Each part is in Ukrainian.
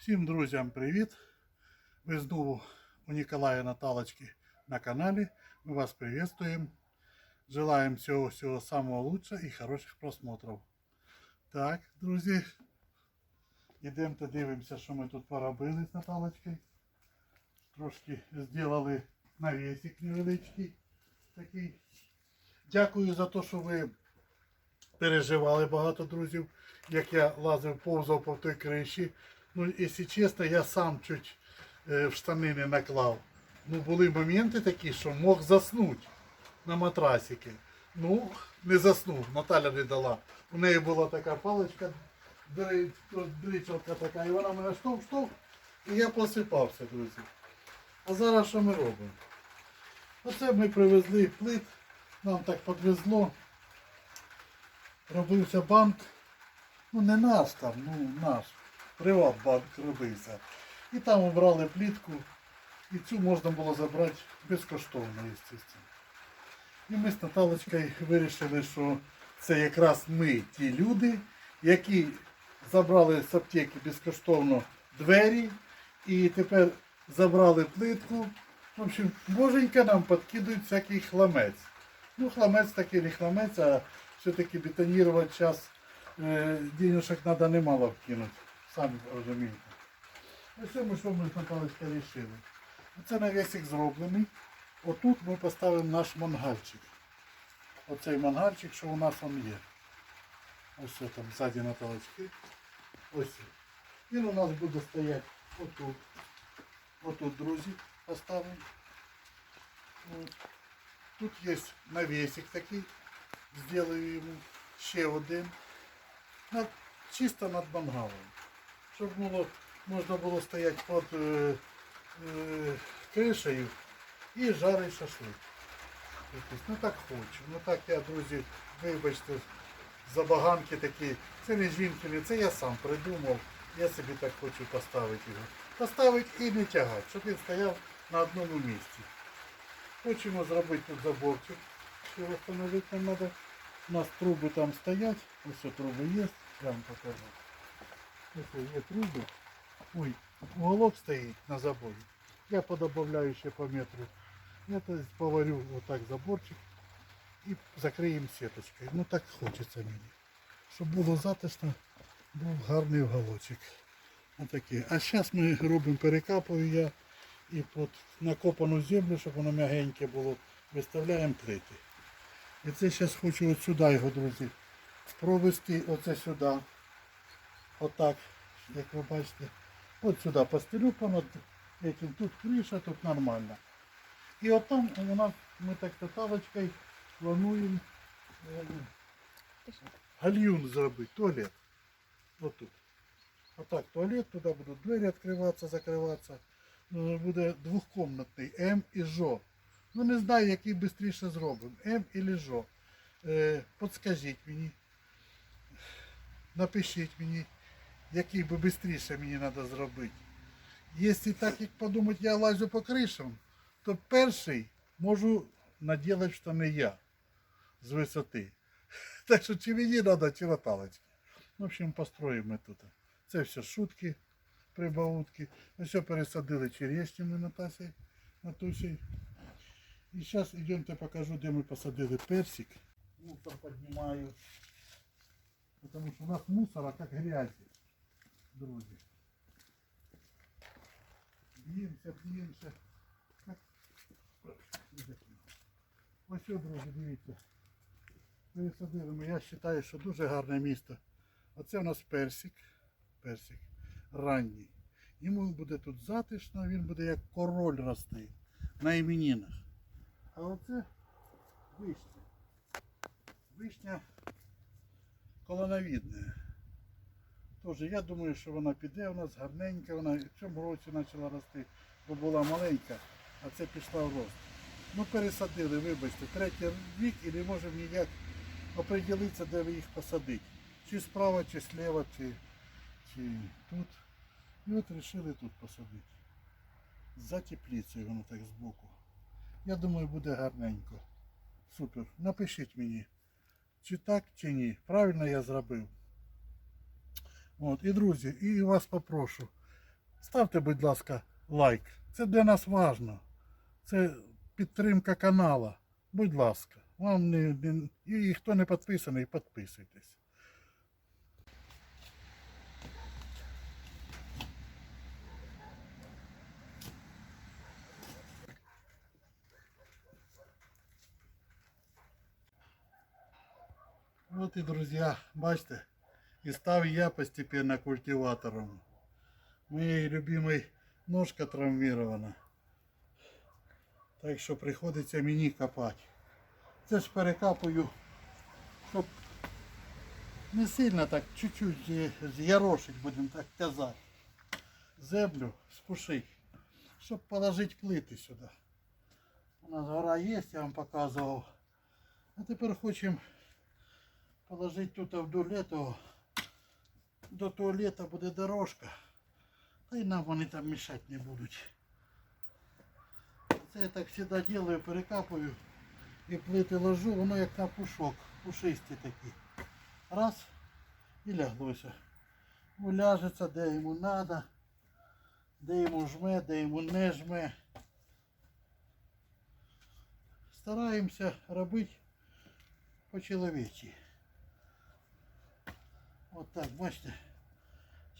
Всім друзям привіт! Ви знову у Ніколая Наталочки на каналі. Ми вас приветствуємо. Желаем всього всього самого лучшего і хороших просмотрів. Так, друзі. Йдемо дивимося, що ми тут поробили з Наталочкою. Трошки зробили навісик невеличкий такий. Дякую за те, що ви переживали багато друзів, як я лазив, повзав по той криші. Ну, якщо чесно, я сам чуть е, в штани не наклав. Ну, були моменти такі, що мог заснути на матрасики. Ну, не заснув, Наталя не дала. У неї була така паличка, дри- дричалка така, і вона мене штовх-штовх, і я посипався, друзі. А зараз що ми робимо? Оце ми привезли плит, нам так підвезло. Робився банк. Ну не наш там, ну наш. Приватбанк робився. І там обрали плітку. І цю можна було забрати безкоштовно, звісно. І ми з Наталочкою вирішили, що це якраз ми ті люди, які забрали з аптеки безкоштовно двері і тепер забрали плитку. В общем, боженька нам підкидують всякий хламець. Ну, хламець такий не хламець, а все-таки бетонувати час е, денежок треба немало вкинути. Самі розумієте. Ось ми що ми Наталочкою вирішили. Оце навісик зроблений. Отут ми поставимо наш мангальчик. Оцей мангальчик, що у нас он є. Ось що там ззаді Наталочки. Ось. Він у нас буде стояти отут. Отут, друзі, поставимо. От. Тут є навісик такий. Зроблю йому ще один. Над, чисто над мангалом. Щоб було, можна було стояти під е, е, кришею і жарить шашлик. Ну так хочу. Ну так я, друзі, вибачте, забаганки такі. Це не жінки, не це я сам придумав. Я собі так хочу поставити його. Поставити і не тягати, щоб він стояв на одному місці. Хочемо зробити тут заборчик. Що встановити нам треба. У нас труби там стоять. Ось труби є. Я вам покажу. Ось є труби. Ой, уголок стоїть на заборі. Я подобавляю ще по метру. Я то поварю отак заборчик і закриємо сіточкою. Ну так хочеться мені. Щоб було затишно, був гарний уголочок. Отакий. А зараз ми робимо перекапую я і під накопану землю, щоб воно м'ягеньке було, виставляємо плити. І це зараз хочу от сюди його, друзі, провести оце сюди. Отак, як ви бачите. От сюди постелю понад этим. Тут криша, тут нормально. І от там у нас ми так таталочкою плануємо е, гальюн зробити, туалет. Отут. Отак туалет, туди будуть двері відкриватися, закриватися. Ну, буде двохкомнатний М і ЖО. Ну не знаю, який швидше зробимо. М і ЖО. Е, подскажіть мені. Напишіть мені, який би швидше мені треба зробити. Якщо так як подумати, я лазю по кришам, то перший можу наділати штани я з висоти. Так що чи мені треба, чи Наталочки. В общем, построїмо тут. Це все шутки, прибаутки. Ось пересадили черешню ми на Тасі, на Тусі. І зараз йдемте покажу, де ми посадили персик. Мусор піднімаю. Тому що у нас мусора як грязі, друзі. Б'ємося, б'ємося. Ось що, друзі, дивіться. Пересадили ми. Я вважаю, що дуже гарне місто. Оце у нас персик. Персик. Ранній. Йому буде тут затишно, він буде як король рости на іменинах. А оце вишня. Вишня колоновідна. Тож я думаю, що вона піде у нас гарненька, вона в цьому році почала рости, бо була маленька, а це пішла в рост. Ну пересадили, вибачте, третій рік і не можемо ніяк оприділитися, де ви їх посадити. Чи справа, чи слева, чи, чи тут. І от вирішили тут посадити. За теплицею воно так збоку. Я думаю, буде гарненько. Супер. Напишіть мені, чи так, чи ні. Правильно я зробив. От, і друзі, і вас попрошу. ставте, будь ласка, лайк. Це для нас важливо. Це підтримка канала. Будь ласка, вам не, не і хто не підписаний, підписуйтесь. Вот и друзья, бачите, и став я постепенно культиватором. Моей любимой ножка травмирована. Так що приходиться мені копати. Це ж перекапую, щоб не сильно так, чуть-чуть е, з'ярошить, будемо так казати. Землю спушить, щоб положити плити сюди. У нас гора є, я вам показував. А тепер хочемо положити тут вдоль этого. До туалета буде дорожка. Та й нам вони там мішати не будуть. Це я так завжди делаю, перекапую і плити ложу, воно як на пушок, пушисті такі. Раз і ляглося. Уляжеться, де йому треба, де йому жме, де йому не жме. Стараємося робити по-чоловічі. Вот так, бачите,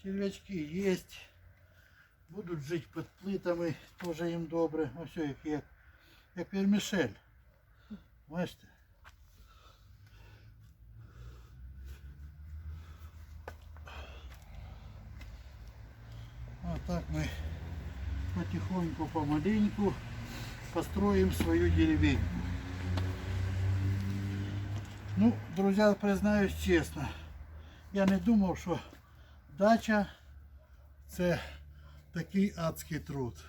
червячки есть. Будуть жити під плитами, теж їм добре. Ось як, як, як вермішель. Бачите? Вот так мы потихоньку, помаленьку построим свою деревеньку. Ну, друзья, признаюсь честно, я не думав, що дача це такий адський труд.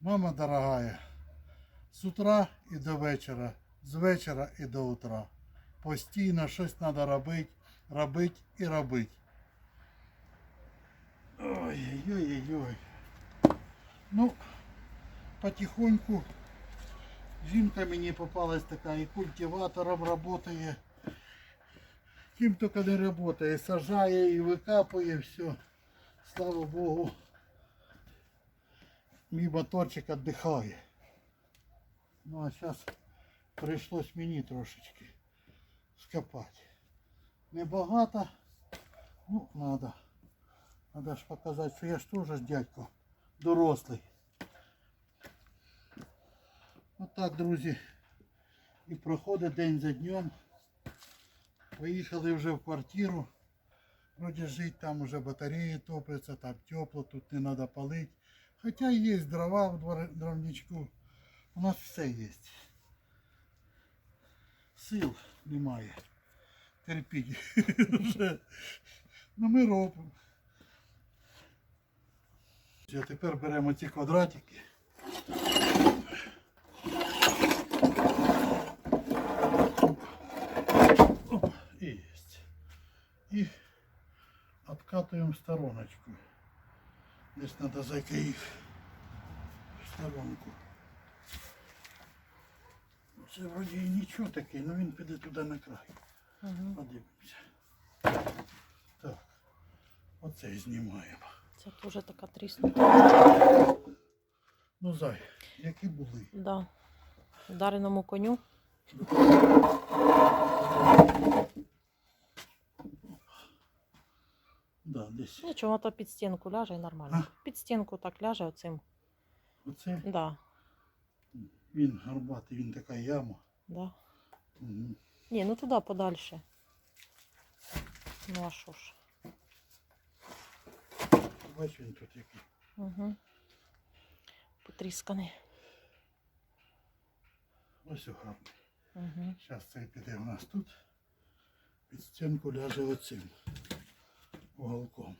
Мама дорогая, з утра і до вечора, з вечора і до утра. Постійно щось треба робити, робити і робити. Ой-ой-ой-ой. Ну, потихоньку жінка мені попалась така і культиватором працює. Ким только не работает, сажає і викапує все. Слава Богу. Мій моторчик віддихає. Ну а зараз прийшлось мені трошечки скопати. Небагато, ну надо. Надо ж показати, що я ж теж дядько дорослий. Отак, друзі. І проходить день за днем. Поїхали вже в квартиру. Вроде жить там уже батареї топляться, там тепло, тут не треба палити. Хоча є дрова в дровничку. У нас все є. Сил немає. Терпіть. Ну ми робимо. Тепер беремо ці квадратики. Оп, и есть. И откатываем в стороночку. Здесь надо зайка в сторонку. Це вроді і нічого таке, але він піде туди на край. Угу. Подивимося. Так. Оце знімаємо. Це теж така тріснута. Ну, зай, які були. Да. Вдареному коню. Да, десь. Нічого, то під стінку ляже і нормально. Під стінку так ляже оцим. Оце Да. він горбатий, він така яма. Да. Угу. Ні, ну туди подальше. Ну а що ж. Бач він тут який. Угу. Потрісканий. Ось гарний. Угу. Зараз цей піде у нас тут. Під стінку ляже оцим уголком.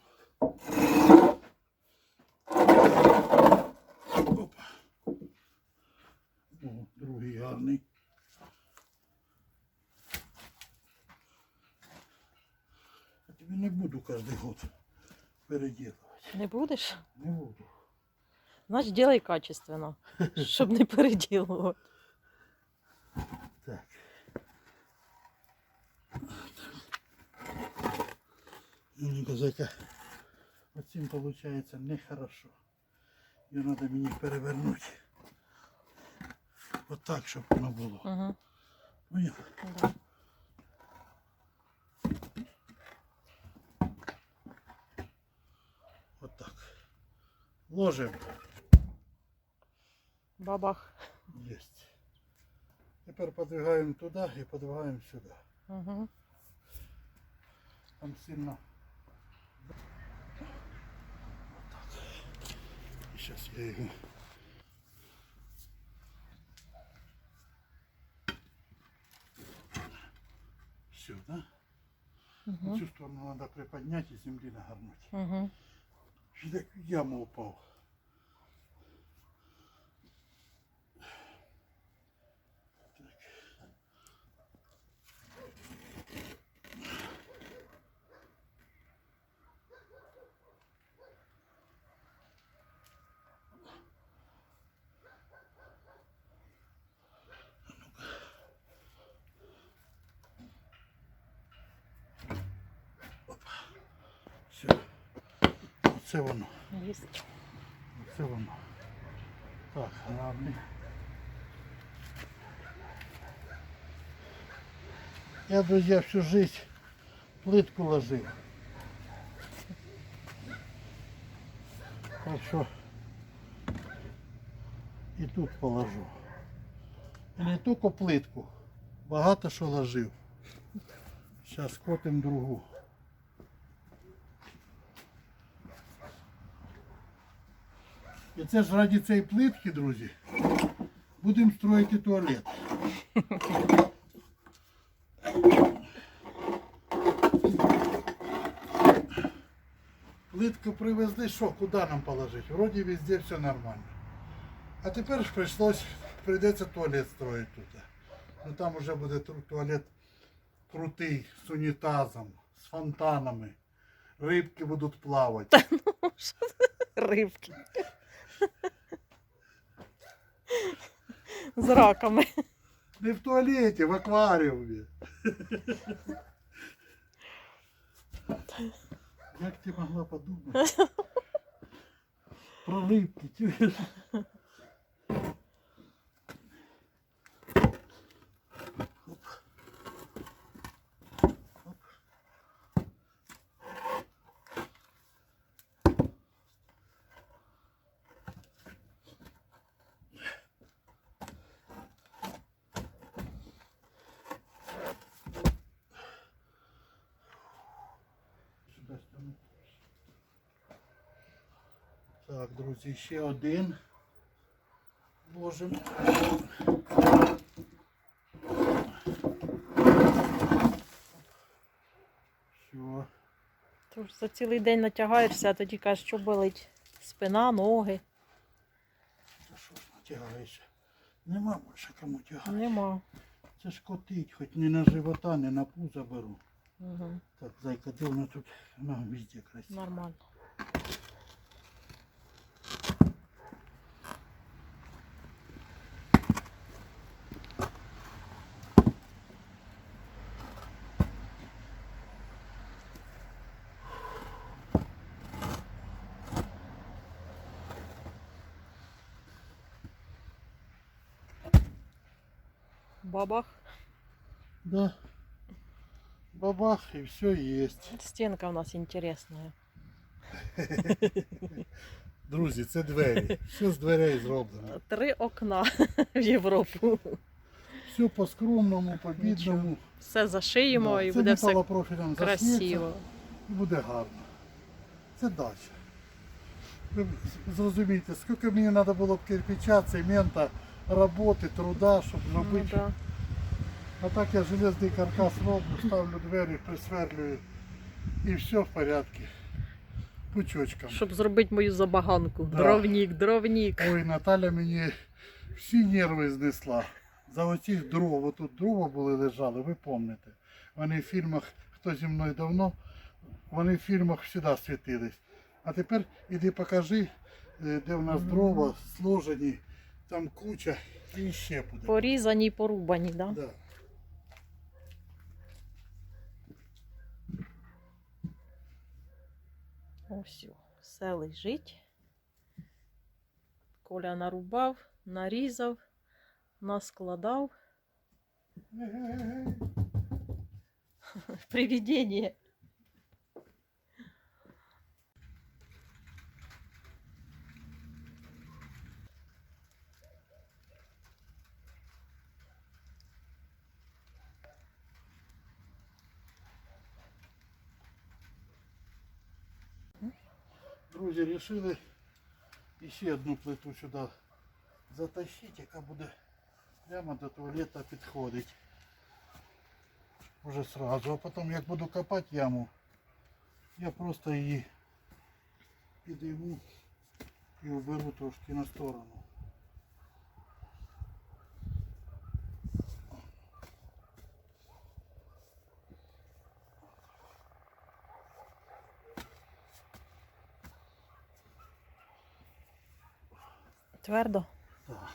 Опа. О, другий гарний. Я тобі не буду кожен год переділувати. Не будеш? Не буду. Значить, ділай качественно, щоб не переділувати. Так. Козака. Оцим виходить нехорошо. Її треба мені перевернути. Отак, щоб воно було. Угу. Поняв? Да. Отак. Ложимо. Бабах. Єсть. Тепер подвигаємо туди і подвигаємо сюди. Угу. Там сильно. Зараз я его... Все, да? Угу. Всю сторону надо приподнять и земли нагорнуть. Угу. В яму упав. Так. Все. Оце воно. Єсть. Це воно. Так, грабли. Я, друзья, всю жизнь плитку ложил. Так що і тут положу. І не тільки плитку, багато що ложив. Зараз котим другу. І це ж раді цієї плитки, друзі, будемо строїти туалет. Плитку привезли, що, куди нам положити? Вроді везде все нормально. А тепер ж прийшлось, прийдеться туалет строїти тут. Ну там вже буде туалет крутий, з унітазом, з фонтанами. Рибки будуть плавати. Рибки. З раками. Не в туалеті, в акваріумі. Як ти могла подумати? Про рибки, Так, друзі, ще один. Ложимо. Все. Тож за цілий день натягаєшся, а тоді кажеш, що болить спина, ноги. Та що ж натягаєшся? Нема більше кому тягати. Нема. Це ж котить, хоч не на живота, не на пузо беру. Угу. Так, зайка, де вона тут? Вона везде красиво. Нормально. Бабах. Да. Бабах, и все есть. Стенка у нас интересная. Друзі, це двері. Все з дверей зроблено. Три окна в Європу. Все по-скромному, по-бідному. Все зашиємо Да, і це буде все красиво. І буде гарно. Це дача. Ви зрозумієте, скільки мені треба було б кирпича, цемента, роботи, труда, щоб Ну, да. А так я железний каркас роблю, ставлю двері, присверлюю і все в порядку. Пучочком. Щоб зробити мою забаганку. Да. Дровнік, дровнік. Ой, Наталя мені всі нерви знесла. За оцих дров, отут дрова були лежали, ви пам'ятаєте. Вони в фільмах, хто зі мною давно, вони в фільмах завжди світились. А тепер іди покажи, е, де в нас дрова сложені, там куча і ще буде. Порізані і порубані, да? Да. Ось все лежить. Коля нарубав, нарізав, наскладав. Привидение. Друзі, вирішили ще одну плиту сюди затащити, яка буде прямо до туалета підходить. Уже сразу. А потім як буду копати яму, я просто її підійму і уберу трошки на сторону. Твердо? Так.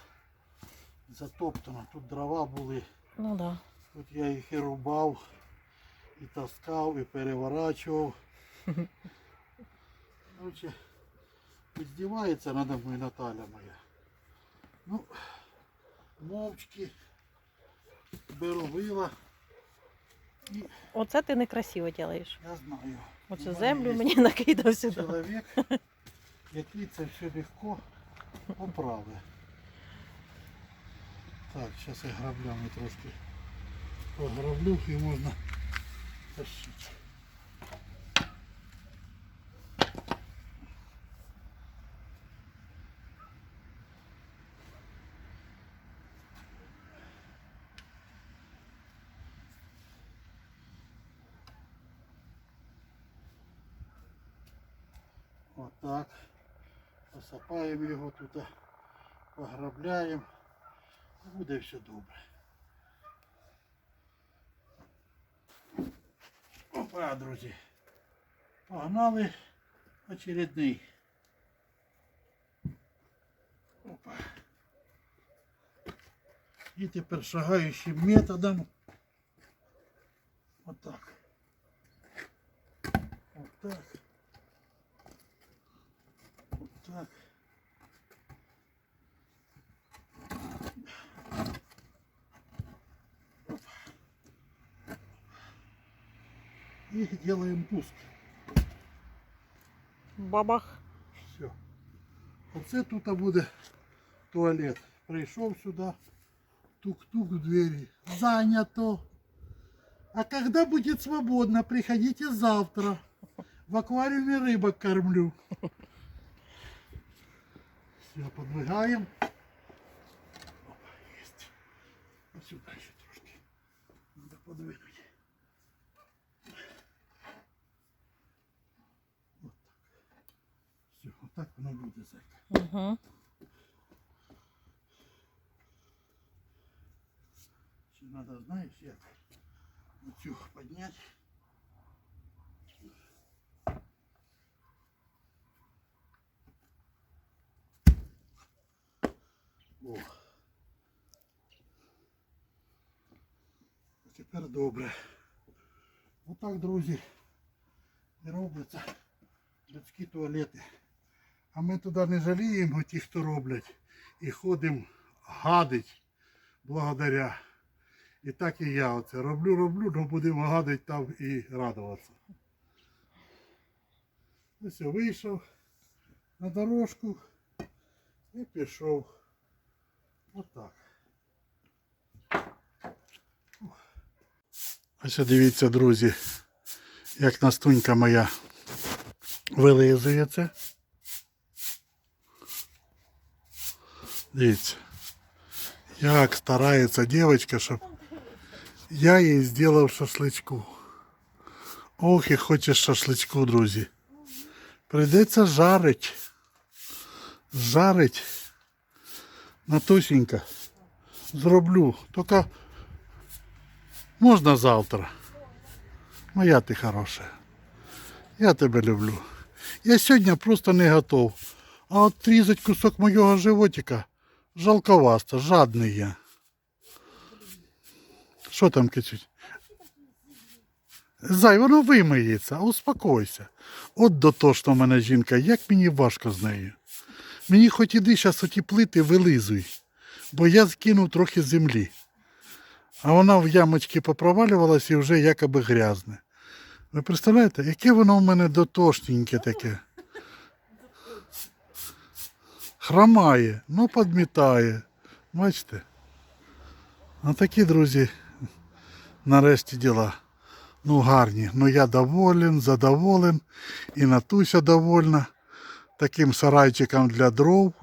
Затоптано. Тут дрова були. Ну да. Тут я їх і рубав, і таскав, і переворачував. Короче, издевается надо мною Наталя моя. Ну, мовчки беру вила і Оце ти некрасиво робиш. я знаю. мене землю мені накидав сюди. Чоловік, який це все легко поправить. Так, зараз я граблями трошки пограблю і можна тащити. Отак. Посапаємо його тут, пограбляємо. І Буде все добре. Опа, друзі. Погнали очередний. Опа. І тепер шагаючим методом. Отак. Отак. Так. И делаем пуск. Бабах. Все. Оце тут буде туалет. Прийшов сюди. Тук-тук в двери. Занято. А когда будет свободно, приходите завтра. В аквариуме рыбок кормлю. Все, подвигаем. Опа, есть. Вот сюда еще трошки. Надо подвинуть. Вот так. Все, вот так воно буде, зайка. Угу. Ще надо, знаєш, як оцю підняти. О. Тепер добре. Отак, друзі, і робляться людські туалети. А ми туди не жаліємо ті, хто роблять, і ходимо гадить благодаря. І так і я оце роблю, роблю, але будемо гадити там і радуватися. Ось я вийшов на дорожку і пішов. Отак. Ось дивіться, друзі, як настунька моя вилизується. Дивіться. Як старається дівчинка, щоб я їй зробив шашличку. Ох, і хочеш шашличку, друзі. Прийдеться жарить. Жарить. Натусенька. Зроблю. Тільки можна завтра. Моя ти хороша. Я тебе люблю. Я сьогодні просто не готов. А от різать кусок моєго животика жалковасто, жадний я. Що там кицють? Зай, воно вимиється, успокойся. От дотошно в мене жінка, як мені важко з нею. Мені хоч іди зараз оті плити вилизуй, бо я скинув трохи землі. А вона в ямочки попровалювалася і вже якоби грязне. Ви представляєте, яке воно в мене дотошненьке таке? Хромає, ну підмітає. Бачите? А такі, друзі, нарешті діла. Ну, гарні. Ну я доволен, задоволен. І Натуся довольна. Таким сарайчиком для дров.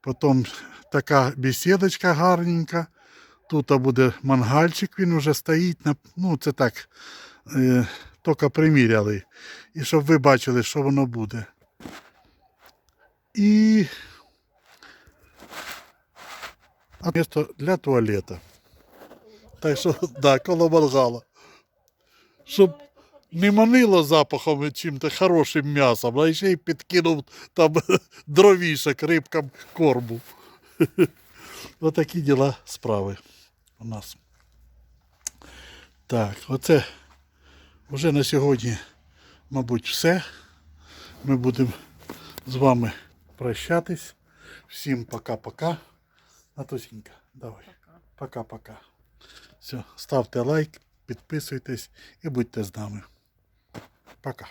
Потім така бесідочка гарненька. Тут буде мангальчик, він вже стоїть. Ну, це так, е, тільки приміряли. І щоб ви бачили, що воно буде. І місто для туалета. Так що, да, коло мангала. Щоб не манило запахом чим-то хорошим м'ясом, а ще й підкинув там дровішок рибкам корму. Отакі діла справи у нас. Так, оце вже на сьогодні, мабуть, все. Ми будемо з вами прощатись. Всім пока-пока. Натусінька, давай. Пока-пока. Все, ставте лайк, підписуйтесь і будьте з нами. Пока.